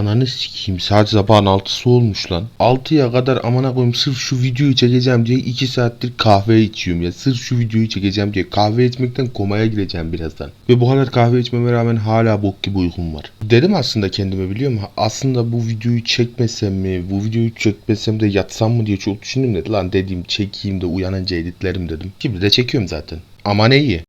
Ananı sikeyim saat sabahın 6'sı olmuş lan. 6'ya kadar amına koyayım sırf şu videoyu çekeceğim diye 2 saattir kahve içiyorum ya. Sırf şu videoyu çekeceğim diye kahve içmekten komaya gireceğim birazdan. Ve bu kadar kahve içmeme rağmen hala bok gibi uykum var. Dedim aslında kendime biliyor musun? Aslında bu videoyu çekmesem mi? Bu videoyu çekmesem de yatsam mı diye çok düşündüm dedi. Lan dediğim çekeyim de uyanınca editlerim dedim. Şimdi de çekiyorum zaten. Ama ne iyi.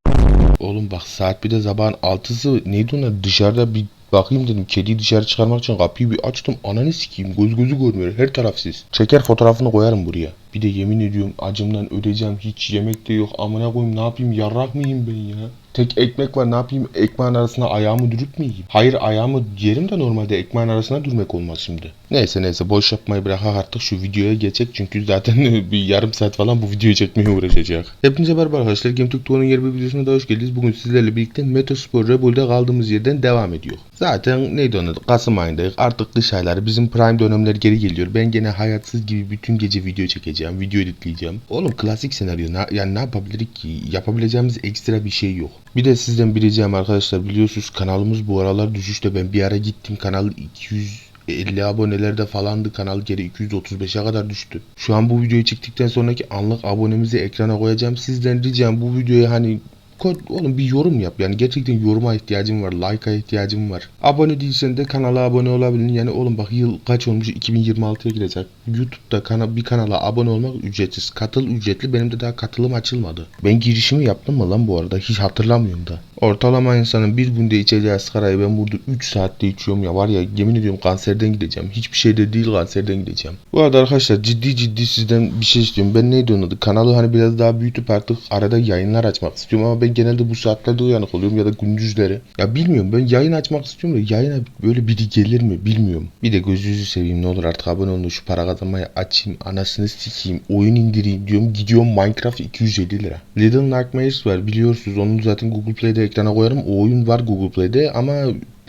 Oğlum bak saat bir de sabahın 6'sı neydi ona dışarıda bir bakayım dedim. Kediyi dışarı çıkarmak için kapıyı bir açtım. Ananı sikeyim göz gözü görmüyor her taraf sis. Çeker fotoğrafını koyarım buraya. Bir de yemin ediyorum acımdan öleceğim hiç yemek de yok. Amına koyayım ne yapayım yarrak mıyım ben ya? Tek ekmek var ne yapayım ekmeğin arasına ayağımı dürütmeyeyim. Hayır ayağımı yerim de normalde ekmeğin arasına dürmek olmaz şimdi. Neyse neyse boş yapmayı bırak artık şu videoya geçecek çünkü zaten bir yarım saat falan bu videoyu çekmeye uğraşacak. Hepinize merhaba arkadaşlar Game Türk Tuğ'un yeni bir videosuna da hoş geldiniz. Bugün sizlerle birlikte Metospor Rebel'de kaldığımız yerden devam ediyor. Zaten neydi onun? Kasım ayındayız. Artık kış ayları bizim prime dönemler geri geliyor. Ben gene hayatsız gibi bütün gece video çekeceğim. Video editleyeceğim. Oğlum klasik senaryo. Na- yani ne yapabilirik ki? Yapabileceğimiz ekstra bir şey yok. Bir de sizden bir ricam arkadaşlar biliyorsunuz kanalımız bu aralar düşüşte. Ben bir ara gittim kanal 200 50 abonelerde falandı kanal geri 235'e kadar düştü. Şu an bu videoyu çektikten sonraki anlık abonemizi ekrana koyacağım. Sizden ricam bu videoya hani Oğlum bir yorum yap. Yani gerçekten yoruma ihtiyacım var like'a ihtiyacım var. Abone değilsen de kanala abone olabilin yani oğlum bak yıl kaç olmuş? 2026'ya girecek YouTube'da kana bir kanala abone olmak ücretsiz. Katıl ücretli. Benim de daha katılım açılmadı. Ben girişimi yaptım mı lan bu arada? Hiç hatırlamıyorum da. Ortalama insanın bir günde içeceği sigarayı ben burada 3 saatte içiyorum ya. Var ya yemin ediyorum kanserden gideceğim. Hiçbir şey de değil kanserden gideceğim. Bu arada arkadaşlar ciddi ciddi sizden bir şey istiyorum. Ben neydi onun adı? Kanalı hani biraz daha büyütüp artık arada yayınlar açmak istiyorum ama ben genelde bu saatlerde uyanık oluyorum ya da gündüzleri. Ya bilmiyorum ben yayın açmak istiyorum da yayına böyle biri gelir mi bilmiyorum. Bir de gözünüzü seveyim ne olur artık abone olun şu para kazanmayı açayım anasını sikeyim oyun indireyim diyorum gidiyorum Minecraft 250 lira. Little Nightmares var biliyorsunuz onu zaten Google Play'de ekrana koyarım o oyun var Google Play'de ama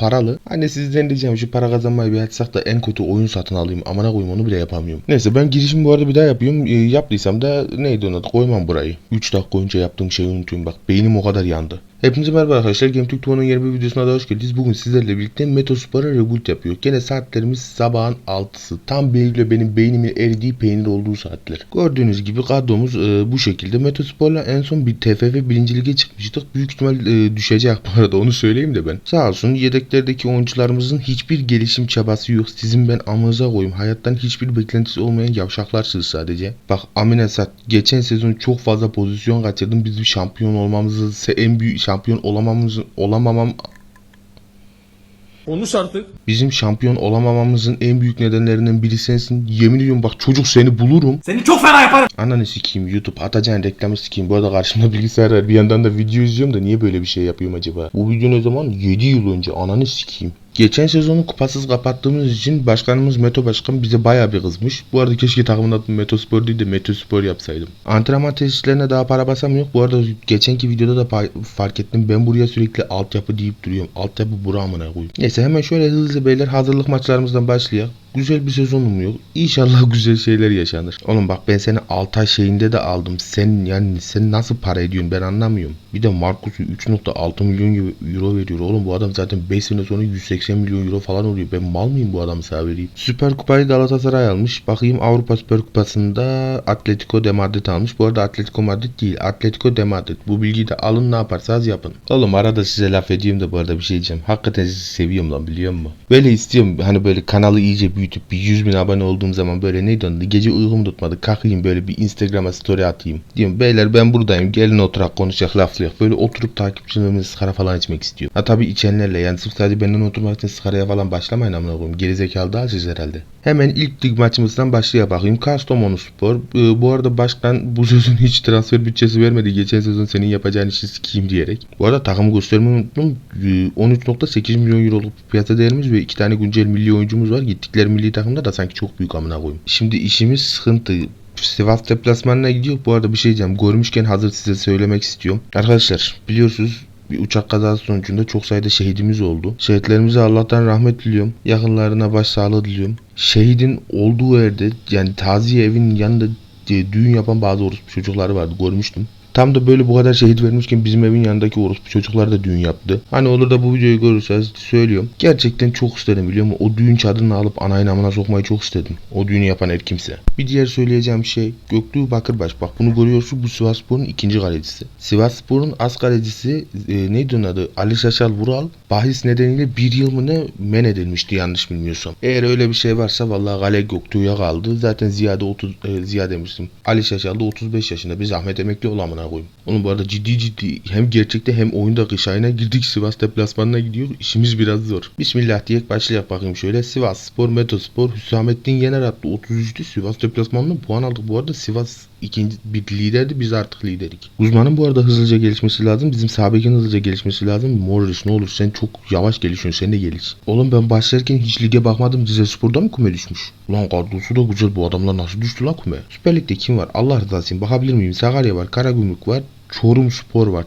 paralı. Hani sizden diyeceğim şu para kazanmayı bir açsak da en kötü oyun satın alayım. Amına koyayım onu bile yapamıyorum. Neyse ben girişimi bu arada bir daha yapıyorum. E, yaptıysam da neydi adı koymam burayı. 3 dakika önce yaptığım şeyi unutuyorum bak. Beynim o kadar yandı. Hepinize merhaba arkadaşlar. Game Türk Tuğ'un yeni bir videosuna da hoş geldiniz. Bugün sizlerle birlikte Metospor'a reboot yapıyor. Gene saatlerimiz sabahın 6'sı. Tam beyle benim beynimin eridiği peynir olduğu saatler. Gördüğünüz gibi kadromuz e, bu şekilde. Metospor'la en son bir TFF 1. lige çıkmıştık. Büyük ihtimal e, düşecek bu arada onu söyleyeyim de ben. Sağ olsun yedeklerdeki oyuncularımızın hiçbir gelişim çabası yok. Sizin ben amınıza koyayım. Hayattan hiçbir beklentisi olmayan yavşaklarsınız sadece. Bak Amine Sat geçen sezon çok fazla pozisyon kaçırdım. Bizim şampiyon olmamızı en büyük şampiyon olamamızın olamamam Konuş artık. bizim şampiyon olamamamızın en büyük nedenlerinden biri sensin. Yemin ediyorum bak çocuk seni bulurum. Seni çok fena yaparım. Ananı sikeyim YouTube atacağın reklamı sikeyim. Bu arada karşımda bilgisayar var. Bir yandan da video izliyorum da niye böyle bir şey yapıyorum acaba? Bu video ne zaman? 7 yıl önce. Ananı sikeyim. Geçen sezonu kupasız kapattığımız için başkanımız Meto Başkan bize bayağı bir kızmış. Bu arada keşke takımın adını Meto Spor değil de Meto Spor yapsaydım. Antrenman tesislerine daha para basam yok. Bu arada geçenki videoda da fark ettim. Ben buraya sürekli altyapı deyip duruyorum. Altyapı bura amına koyayım. Neyse hemen şöyle hızlı beyler hazırlık maçlarımızdan başlayalım. Güzel bir sezonum yok. İnşallah güzel şeyler yaşanır. Oğlum bak ben seni Altay şeyinde de aldım. Sen yani sen nasıl para ediyorsun ben anlamıyorum. Bir de Marcus'u 3.6 milyon euro veriyor. Oğlum bu adam zaten 5 sene sonra 180 milyon euro falan oluyor. Ben mal mıyım bu adamı vereyim? Süper Kupayı Galatasaray almış. Bakayım Avrupa Süper Kupası'nda Atletico de Madrid almış. Bu arada Atletico Madrid değil. Atletico de Madrid. Bu bilgiyi de alın ne yaparsanız yapın. Oğlum arada size laf edeyim de bu arada bir şey diyeceğim. Hakikaten sizi seviyorum lan biliyor musun? Böyle istiyorum hani böyle kanalı iyice büyütüp bir 100 bin abone olduğum zaman böyle neydi adı? Gece uykum tutmadı. Kalkayım böyle bir Instagram'a story atayım. Diyorum beyler ben buradayım. Gelin oturak konuşacak laflayak. Böyle oturup takipçilerimizle sigara falan içmek istiyorum. Ha tabii içenlerle yani sırf sadece benden oturmak için sigaraya falan başlamayın amına koyayım. Gerizekalı daha siz herhalde. Hemen ilk lig maçımızdan başlaya bakayım. Kastamonu Spor. Ee, bu arada başkan bu sezon hiç transfer bütçesi vermedi. Geçen sezon senin yapacağın işi sikeyim diyerek. Bu arada takım göstermeyi unuttum. Ee, 13.8 milyon euroluk piyasa değerimiz ve iki tane güncel milli oyuncumuz var. Gittikleri milli takımda da sanki çok büyük amına koyayım. Şimdi işimiz sıkıntı. Sivas deplasmanına gidiyor. Bu arada bir şey diyeceğim. Görmüşken hazır size söylemek istiyorum. Arkadaşlar biliyorsunuz bir uçak kazası sonucunda çok sayıda şehidimiz oldu. Şehitlerimize Allah'tan rahmet diliyorum. Yakınlarına başsağlığı diliyorum. Şehidin olduğu yerde yani taziye evinin yanında düğün yapan bazı orospu çocukları vardı görmüştüm. Tam da böyle bu kadar şehit vermişken bizim evin yanındaki orospu çocuklar da düğün yaptı. Hani olur da bu videoyu görürseniz söylüyorum. Gerçekten çok istedim biliyor musun? O düğün çadırını alıp anayın amına sokmayı çok istedim. O düğünü yapan her kimse. Bir diğer söyleyeceğim şey Göktuğ Bakırbaş. Bak bunu görüyorsun bu Sivasspor'un ikinci kalecisi. Sivasspor'un az kalecisi e, neydi onun adı? Ali Şaşal Vural bahis nedeniyle bir yıl mı ne men edilmişti yanlış bilmiyorsam. Eğer öyle bir şey varsa vallahi kale Göktuğ'a kaldı. Zaten Ziyade 30 e, Ziya demiştim. Ali Şaşal da 35 yaşında. Bir zahmet emekli olamına koyayım. Onun bu arada ciddi ciddi hem gerçekte hem oyunda kış ayına girdik. Sivas deplasmanına gidiyor. İşimiz biraz zor. Bismillah diye başlayalım bakayım şöyle. Sivas Spor, Metospor, Hüsamettin Yener attı 33'tü. Sivas deplasmanına puan aldık. Bu arada Sivas ikinci bir liderdi. Biz artık liderik. Uzmanın bu arada hızlıca gelişmesi lazım. Bizim Sabek'in hızlıca gelişmesi lazım. Morris ne olur sen çok yavaş gelişiyorsun. Sen de geliş. Oğlum ben başlarken hiç lige bakmadım. Rize Spor'da mı küme düşmüş? Ulan kadrosu da güzel. Bu adamlar nasıl düştü lan küme? Süper Lig'de kim var? Allah rızası için bakabilir miyim? Sakarya var. Karagümrük var. Çorum Spor var.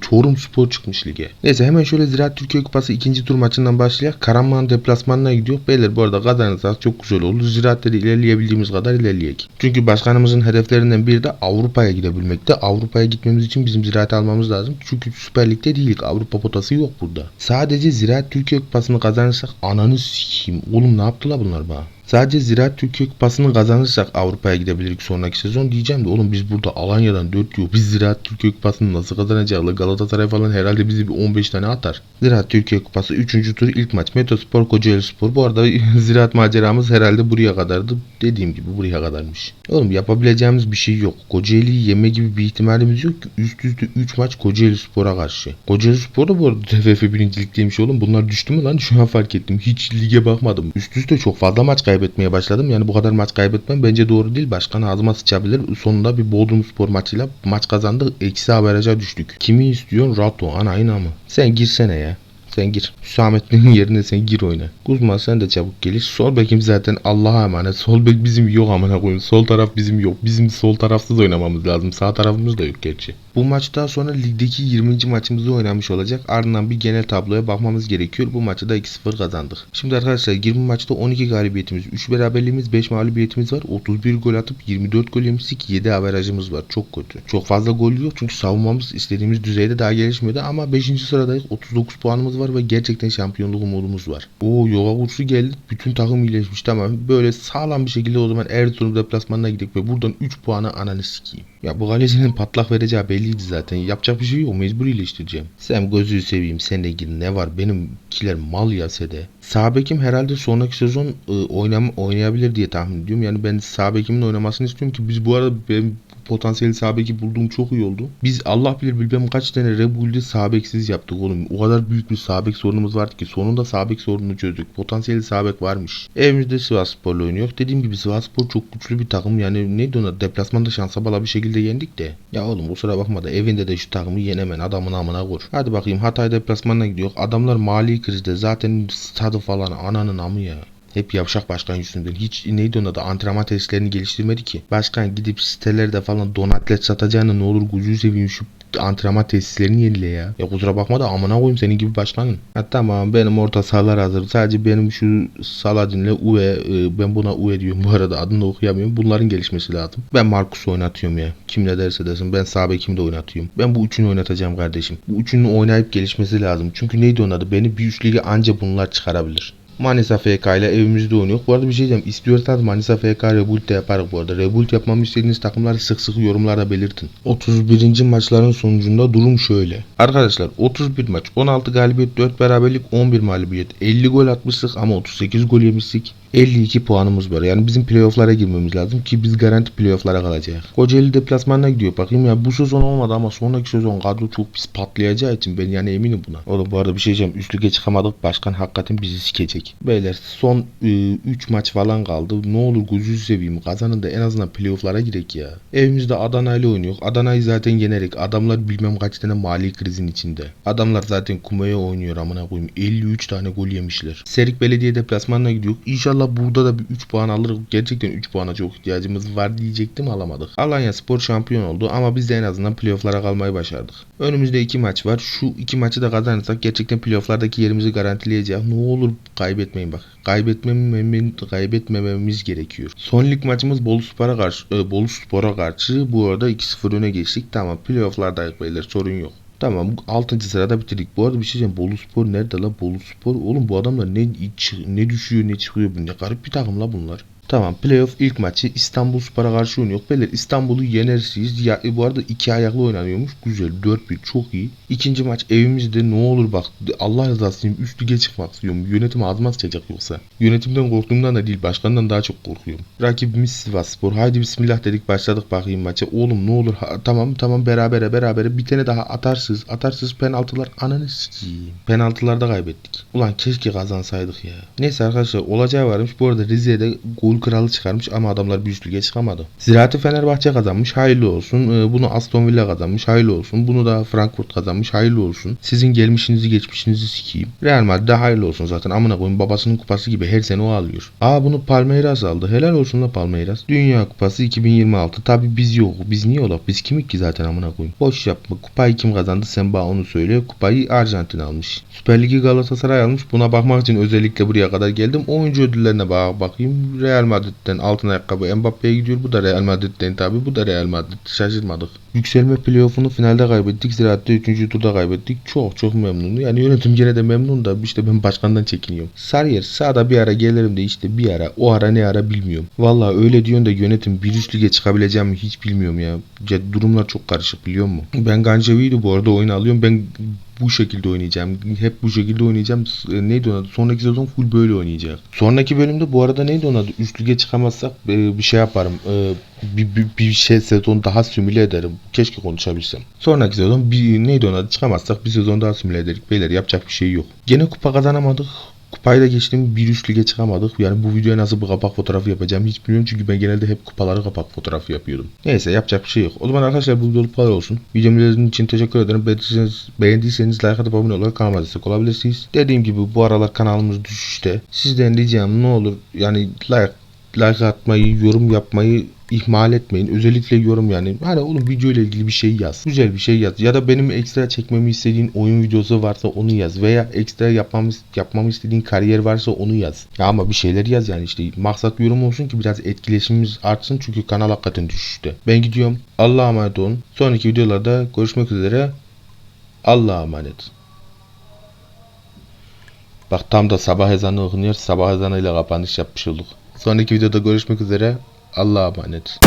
Çorum Spor çıkmış lige. Neyse hemen şöyle Ziraat Türkiye Kupası ikinci tur maçından başlayak. Karaman deplasmanına gidiyor. Beyler bu arada kazanırsak çok güzel olur. Ziraat'ta da ilerleyebildiğimiz kadar ilerleyek. Çünkü başkanımızın hedeflerinden biri de Avrupa'ya gidebilmekte. Avrupa'ya gitmemiz için bizim Ziraat almamız lazım. Çünkü Süper Lig'de değilik. Avrupa potası yok burada. Sadece Ziraat Türkiye Kupası'nı kazanırsak ananı sikeyim. Oğlum ne yaptılar bunlar bana? Sadece Ziraat Türkiye Kupası'nı kazanırsak Avrupa'ya gidebiliriz sonraki sezon diyeceğim de oğlum biz burada Alanya'dan 4 diyor. Biz Ziraat Türkiye Kupası'nı nasıl kazanacağız? Galatasaray falan herhalde bizi bir 15 tane atar. Ziraat Türkiye Kupası 3. tur ilk maç. Metospor Kocaeli Spor. Bu arada Ziraat maceramız herhalde buraya kadardı. Dediğim gibi buraya kadarmış. Oğlum yapabileceğimiz bir şey yok. Kocaeli'yi yeme gibi bir ihtimalimiz yok ki. Üst üste 3 maç Kocaeli Spor'a karşı. Kocaeli Spor da bu arada TFF birincilikteymiş oğlum. Bunlar düştü mü lan? Şu an fark ettim. Hiç lige bakmadım. Üst üste çok fazla maç kaybetmeye başladım. Yani bu kadar maç kaybetmem bence doğru değil. Başkan ağzıma sıçabilir. Sonunda bir Bodrum Spor maçıyla maç kazandı. Eksi averaja düştük. Kimi istiyorsun? Rato. Ana aynı mı? Sen girsene ya. Sen gir. Hüsamettin'in yerine sen gir oyna. Guzman sen de çabuk geliş. Sol bekim zaten Allah'a emanet. Sol bek bizim yok amına koyayım. Sol taraf bizim yok. Bizim sol tarafsız oynamamız lazım. Sağ tarafımız da yok gerçi. Bu maçtan sonra ligdeki 20. maçımızı oynamış olacak. Ardından bir genel tabloya bakmamız gerekiyor. Bu maçı da 2-0 kazandık. Şimdi arkadaşlar 20 maçta 12 galibiyetimiz, 3 beraberliğimiz, 5 mağlubiyetimiz var. 31 gol atıp 24 gol yemiştik. 7 averajımız var. Çok kötü. Çok fazla gol yok çünkü savunmamız istediğimiz düzeyde daha gelişmedi ama 5. sıradayız. 39 puanımız var ve gerçekten şampiyonluk umudumuz var. Oo yoga kursu geldi. Bütün takım iyileşmiş tamam. Böyle sağlam bir şekilde o zaman Erzurum deplasmanına gidip ve buradan 3 puanı ananı sikeyim. Ya bu kalecinin patlak vereceği belliydi zaten. Yapacak bir şey yok. Mecbur iyileştireceğim. Sen gözünü seveyim. Sen de gir. Ne var? Benimkiler mal ya sede. Sağ bekim herhalde sonraki sezon e, oynam oynayabilir diye tahmin ediyorum. Yani ben sağ bekimin oynamasını istiyorum ki biz bu arada ben potansiyeli sağ beki bulduğum çok iyi oldu. Biz Allah bilir bilmem kaç tane Rebul'de sağ beksiz yaptık oğlum. O kadar büyük bir sağ bek sorunumuz vardı ki sonunda sağ bek sorununu çözdük. Potansiyeli sağ bek varmış. Evimizde Sivasspor'la oynuyor. Dediğim gibi Sivasspor çok güçlü bir takım. Yani neydi ona deplasmanda şansa bala bir şekilde yendik de. Ya oğlum kusura bakma da evinde de şu takımı yenemen adamın amına vur. Hadi bakayım Hatay deplasmanına gidiyor. Adamlar mali krizde zaten stadı falan ananın amı ya. Hep yavşak başkan yüzünden. Hiç neydi ona da antrenman testlerini geliştirmedi ki. Başkan gidip sitelerde falan donatlet satacağına ne olur gözünü seveyim şu antrenman tesislerini yenile ya. Ya kusura bakma da amına koyayım senin gibi başkanın. Ha tamam benim orta sahalar hazır. Sadece benim şu Saladin'le Uwe e, ben buna Uwe diyorum bu arada adını da okuyamıyorum. Bunların gelişmesi lazım. Ben Marcus oynatıyorum ya. Kim ne derse desin ben sağ bekimde oynatıyorum. Ben bu üçünü oynatacağım kardeşim. Bu üçünün oynayıp gelişmesi lazım. Çünkü neydi onun adı? Beni bir üç lige anca bunlar çıkarabilir. Manisa FK ile evimizde oynuyor. Bu arada bir şey diyeceğim. İstiyorsanız Manisa FK Rebuild de yaparız bu arada. Rebuild yapmamı istediğiniz takımları sık sık yorumlarda belirtin. 31. maçların sonucunda durum şöyle. Arkadaşlar 31 maç, 16 galibiyet, 4 beraberlik, 11 mağlubiyet. 50 gol atmıştık ama 38 gol yemiştik. 52 puanımız var. Yani bizim playoff'lara girmemiz lazım ki biz garanti playoff'lara kalacağız. Kocaeli deplasmanına gidiyor. Bakayım ya bu sezon olmadı ama sonraki sezon kadro çok pis patlayacağı için ben yani eminim buna. Oğlum bu arada bir şey diyeceğim. Üst lige çıkamadık. Başkan hakikaten bizi sikecek. Beyler son 3 maç falan kaldı. Ne olur gözünüzü seveyim. Kazanın da en azından playoff'lara girek ya. Evimizde Adana ile oynuyor. Adana'yı zaten yenerek. Adamlar bilmem kaç tane mali krizin içinde. Adamlar zaten kumaya oynuyor amına koyayım. 53 tane gol yemişler. Serik Belediye deplasmanına gidiyor. İnşallah burada da bir 3 puan alırız. Gerçekten 3 puana çok ihtiyacımız var diyecektim alamadık. Alanya Spor şampiyon oldu ama biz de en azından playoff'lara kalmayı başardık. Önümüzde 2 maç var. Şu 2 maçı da kazanırsak gerçekten playoff'lardaki yerimizi garantileyeceğiz. Ne olur kaybet kaybetmeyin bak. Kaybetmememiz, kaybetmememiz gerekiyor. Son lig maçımız Bolu Spor'a karşı, e, Bolu Spor'a karşı bu arada 2-0 öne geçtik. Tamam playoff'lardayız beyler sorun yok. Tamam 6. sırada bitirdik. Bu arada bir şey diyeceğim. Bolu Spor nerede la? Bolu Spor. Oğlum bu adamlar ne ne düşüyor ne çıkıyor. Ne garip bir takım la bunlar. Tamam playoff ilk maçı İstanbul Spor'a karşı oynuyor. Beyler İstanbul'u yenersiz. Ya, e, bu arada iki ayaklı oynanıyormuş. Güzel 4-1 çok iyi. İkinci maç evimizde ne olur bak Allah rızası için üst lige çıkmak istiyorum. Yönetim ağzıma sıçacak yoksa. Yönetimden korktuğumdan da değil başkandan daha çok korkuyorum. Rakibimiz Sivas Spor. Haydi bismillah dedik başladık bakayım maça. Oğlum ne olur ha, tamam tamam berabere berabere bir tane daha atarsız atarsız penaltılar ananı sikeyim. Penaltılarda kaybettik. Ulan keşke kazansaydık ya. Neyse arkadaşlar olacağı varmış. Bu arada Rize'de gol kralı çıkarmış ama adamlar bir üst lige çıkamadı. Ziraati Fenerbahçe kazanmış. Hayırlı olsun. Ee, Bunu Aston Villa kazanmış. Hayırlı olsun. Bunu da Frankfurt kazanmış. Hayırlı olsun. Sizin gelmişinizi geçmişinizi sikeyim. Real Madrid'de hayırlı olsun zaten. Amına koyayım babasının kupası gibi her sene o alıyor. Aa bunu Palmeiras aldı. Helal olsun da Palmeiras. Dünya Kupası 2026. Tabi biz yok. Biz niye olak? Biz kimik ki zaten amına koyayım. Boş yapma. Kupayı kim kazandı sen bana onu söyle. Kupayı Arjantin almış. Süper Ligi Galatasaray almış. Buna bakmak için özellikle buraya kadar geldim. Oyuncu ödüllerine bak bakayım. Real Madrid'den altın ayakkabı Mbappe'ye gidiyor. Bu da Real Madrid'den tabi. Bu da Real Madrid. Şaşırmadık. Yükselme playoff'unu finalde kaybettik. Ziraat'ta 3. turda kaybettik. Çok çok memnun. Yani yönetim gene de memnun da işte ben başkandan çekiniyorum. Sarıyer sağda bir ara gelirim de işte bir ara o ara ne ara bilmiyorum. Vallahi öyle diyorsun da yönetim bir üst lige çıkabileceğimi hiç bilmiyorum ya. durumlar çok karışık biliyor musun? Ben Gancevi'ydi bu arada oyunu alıyorum. Ben bu şekilde oynayacağım. Hep bu şekilde oynayacağım. S- Neydi onun adı? Sonraki sezon full böyle oynayacak. Sonraki bölümde bu arada neydi onun adı? Çıkamazsak e, bir şey yaparım. E, bir, bir, bir şey sezon daha simüle ederim. Keşke konuşabilsem. Sonraki sezon bir neydi adı? Çıkamazsak bir sezon daha simüle ederik. Beyler yapacak bir şey yok. Gene kupa kazanamadık. Kupayı da geçtim bir üst lige çıkamadık. Yani bu videoya nasıl bir kapak fotoğrafı yapacağım hiç bilmiyorum. Çünkü ben genelde hep kupaları kapak fotoğrafı yapıyordum. Neyse yapacak bir şey yok. O zaman arkadaşlar bu videoluk kadar olsun. Videomu izlediğiniz için teşekkür ederim. Beğendiyseniz, beğendiyseniz like atıp abone olarak kanalıma destek olabilirsiniz. Dediğim gibi bu aralar kanalımız düşüşte. Sizden ricam ne olur yani like like atmayı, yorum yapmayı ihmal etmeyin. Özellikle yorum yani. Hani oğlum video ile ilgili bir şey yaz. Güzel bir şey yaz. Ya da benim ekstra çekmemi istediğin oyun videosu varsa onu yaz. Veya ekstra yapmamı, yapmamı istediğin kariyer varsa onu yaz. Ya ama bir şeyler yaz yani işte. Maksat yorum olsun ki biraz etkileşimimiz artsın. Çünkü kanal hakikaten düşüşte. Ben gidiyorum. Allah'a emanet olun. Sonraki videolarda görüşmek üzere. Allah'a emanet. Bak tam da sabah ezanı okunuyor. Sabah ezanıyla kapanış yapmış olduk. Sonraki videoda görüşmek üzere. Allah'a emanet.